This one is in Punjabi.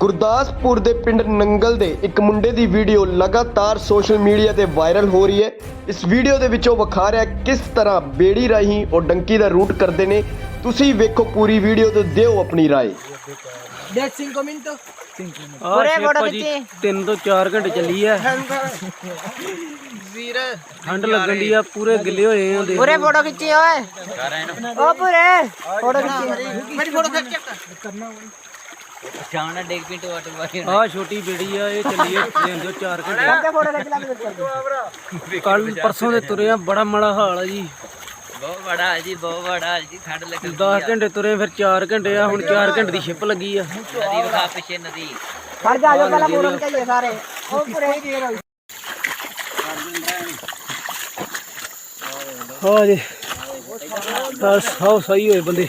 ਗੁਰਦਾਸਪੁਰ ਦੇ ਪਿੰਡ ਨੰਗਲ ਦੇ ਇੱਕ ਮੁੰਡੇ ਦੀ ਵੀਡੀਓ ਲਗਾਤਾਰ ਸੋਸ਼ਲ ਮੀਡੀਆ ਤੇ ਵਾਇਰਲ ਹੋ ਰਹੀ ਹੈ। ਇਸ ਵੀਡੀਓ ਦੇ ਵਿੱਚੋਂ ਵਿਖਾ ਰਿਹਾ ਕਿਸ ਤਰ੍ਹਾਂ ਬੇੜੀ ਰਾਹੀਂ ਉਹ ਡੰਕੀ ਦਾ ਰੂਟ ਕਰਦੇ ਨੇ। ਤੁਸੀਂ ਵੇਖੋ ਪੂਰੀ ਵੀਡੀਓ ਤੇ ਦਿਓ ਆਪਣੀ رائے ਤੋਂ 4 ਘੰਟੇ ਠੰਡ ਲੱਗਣ ਦੀ ਆ ਪੂਰੇ ਗਿੱਲੇ ਹੋਏ ਆ ਦੇ ਪੂਰੇ ਫੋਟੋ ਖਿੱਚੀ ਓਏ। ਓ ਪੂਰੇ ਫੋਟੋ ਖਿੱਚੀ। ਮੇਰੀ ਫੋਟੋ ਖਿੱਚ ਕਰਨਾ ਜਾਣਾ ਡੇਗ ਪਿੰਟ ਵਾਟਰ ਬਾਰੀ ਆਹ ਛੋਟੀ ਬੇੜੀ ਆ ਇਹ ਚੱਲੀ ਆ 3 ਤੋਂ 4 ਘੰਟੇ ਫੋਟੋ ਖਿੱਚ ਲੈ ਕੇ ਕੱਲ। ਪਰਸੋਂ ਦੇ ਤੁਰੇ ਆ ਬੜਾ ਮਾੜਾ ਹਾਲ ਆ ਜੀ। ਬਹੁਤ ਬੜਾ ਜੀ ਬਹੁਤ ਬੜਾ ਜੀ ਠੰਡ ਲੱਗ 10 ਘੰਟੇ ਤੁਰੇ ਫਿਰ 4 ਘੰਟੇ ਆ ਹੁਣ 4 ਘੰਟੇ ਦੀ ਸ਼ਿਪ ਲੱਗੀ ਆ। ਨਦੀ ਵਿਖਾ ਪਿੱਛੇ ਨਦੀ। ਖੜ ਜਾ ਜੋ ਪਹਿਲਾਂ ਪੂਰਨ ਚਾਹੀਏ ਸਾਰੇ। ਓ ਪੂਰੇ ਹਾਂ ਜੀ। ਤਾਂ ਸੌ ਸਹੀ ਹੋਏ ਬੰਦੇ।